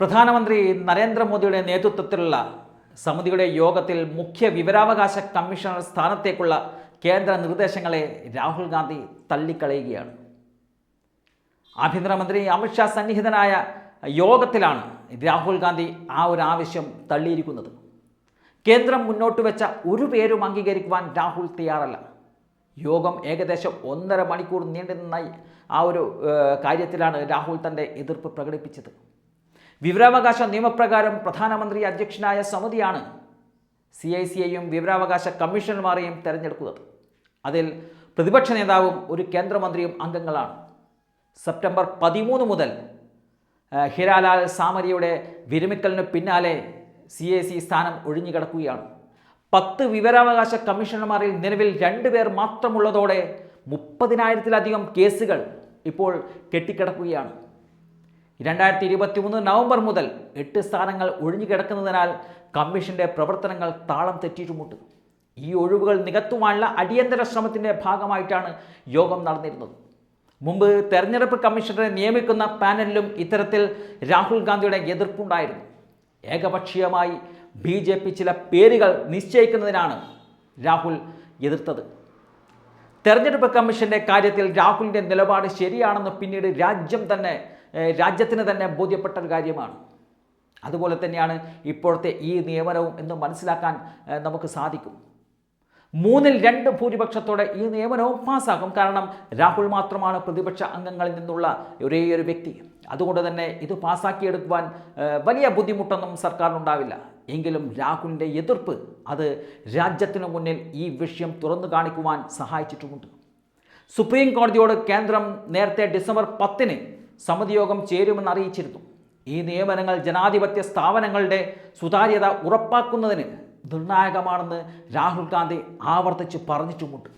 പ്രധാനമന്ത്രി നരേന്ദ്രമോദിയുടെ നേതൃത്വത്തിലുള്ള സമിതിയുടെ യോഗത്തിൽ മുഖ്യ വിവരാവകാശ കമ്മീഷണർ സ്ഥാനത്തേക്കുള്ള കേന്ദ്ര നിർദ്ദേശങ്ങളെ രാഹുൽ ഗാന്ധി തള്ളിക്കളയുകയാണ്. ആഭ്യന്തരമന്ത്രി അമിത്ഷാ സന്നിഹിതനായ യോഗത്തിലാണ് രാഹുൽ ഗാന്ധി ആ ഒരു ആവശ്യം തള്ളിയിരിക്കുന്നത്. കേന്ദ്രം മുന്നോട്ട് വെച്ച ഒരു പേരും അംഗീകരിക്കുവാൻ രാഹുൽ തയ്യാറല്ല. യോഗം ഏകദേശം ഒന്നര മണിക്കൂർ നീണ്ടുനിന്ന ആ ഒരു കാര്യത്തിലാണ് രാഹുൽ തന്റെ എതിർപ്പ് പ്രകടിപ്പിച്ചത്. വിവരാവകാശ നിയമപ്രകാരം പ്രധാനമന്ത്രി അധ്യക്ഷനായ സമിതിയാണ് സി ഐ സി ഐയും വിവരാവകാശ കമ്മീഷണർമാരെയും തെരഞ്ഞെടുക്കുന്നത്. അതിൽ പ്രതിപക്ഷ നേതാവും ഒരു കേന്ദ്രമന്ത്രിയും അംഗങ്ങളാണ്. സെപ്റ്റംബർ പതിമൂന്ന് മുതൽ ഹിരാലാൽ സാമരിയുടെ വിരമിക്കലിന് പിന്നാലെ സി എ സി സ്ഥാനം ഒഴിഞ്ഞുകിടക്കുകയാണ് പത്ത് വിവരാവകാശ കമ്മീഷണർമാരിൽ നിലവിൽ രണ്ടുപേർ മാത്രമുള്ളതോടെ മുപ്പതിനായിരത്തിലധികം കേസുകൾ ഇപ്പോൾ കെട്ടിക്കിടക്കുകയാണ്. രണ്ടായിരത്തി ഇരുപത്തി മൂന്ന് നവംബർ മുതൽ എട്ട് സ്ഥാനങ്ങൾ ഒഴിഞ്ഞുകിടക്കുന്നതിനാൽ കമ്മീഷന്റെ പ്രവർത്തനങ്ങൾ താളം തെറ്റിയിട്ടുമുണ്ട്. ഈ ഒഴിവുകൾ നികത്തുവാനുള്ള അടിയന്തര ശ്രമത്തിന്റെ ഭാഗമായിട്ടാണ് യോഗം നടന്നിരുന്നത്. മുമ്പ് തെരഞ്ഞെടുപ്പ് കമ്മീഷണറെ നിയമിക്കുന്ന പാനലിലും ഇത്തരത്തിൽ രാഹുൽ ഗാന്ധിയുടെ എതിർപ്പുണ്ടായിരുന്നു. ഏകപക്ഷീയമായി ബി ജെ പി ചില പേരുകൾ നിശ്ചയിക്കുന്നതിനാണ് രാഹുൽ എതിർത്തത്. തെരഞ്ഞെടുപ്പ് കമ്മീഷന്റെ കാര്യത്തിൽ രാഹുലിന്റെ നിലപാട് ശരിയാണെന്ന് പിന്നീട് രാജ്യം തന്നെ രാജ്യത്തിന് തന്നെ ബോധ്യപ്പെട്ട ഒരു കാര്യമാണ്. അതുപോലെ തന്നെയാണ് ഇപ്പോഴത്തെ ഈ നിയമനവും എന്ന് മനസ്സിലാക്കാൻ നമുക്ക് സാധിക്കും. മൂന്നിൽ രണ്ട് ഭൂരിപക്ഷത്തോടെ ഈ നിയമനവും പാസ്സാകും. കാരണം രാഹുൽ മാത്രമാണ് പ്രതിപക്ഷ അംഗങ്ങളിൽ നിന്നുള്ള ഒരേ ഒരു വ്യക്തി. അതുകൊണ്ട് തന്നെ ഇത് പാസ്സാക്കിയെടുക്കുവാൻ വലിയ ബുദ്ധിമുട്ടൊന്നും സർക്കാരിനുണ്ടാവില്ല. എങ്കിലും രാഹുലിന്റെ എതിർപ്പ് അത് രാജ്യത്തിന് മുന്നിൽ ഈ വിഷയം തുറന്നു കാണിക്കുവാൻ സഹായിച്ചിട്ടുമുണ്ട്. സുപ്രീം കോടതിയോട് കേന്ദ്രം നേരത്തെ ഡിസംബർ പത്തിന് സമിതി യോഗം ചേരുമെന്ന് അറിയിച്ചിരുന്നു. ഈ നിയമനങ്ങൾ ജനാധിപത്യ സ്ഥാപനങ്ങളുടെ സുതാര്യത ഉറപ്പാക്കുന്നതിന് നിർണായകമാണെന്ന് രാഹുൽ ഗാന്ധി ആവർത്തിച്ച് പറഞ്ഞിട്ടുമുണ്ട്.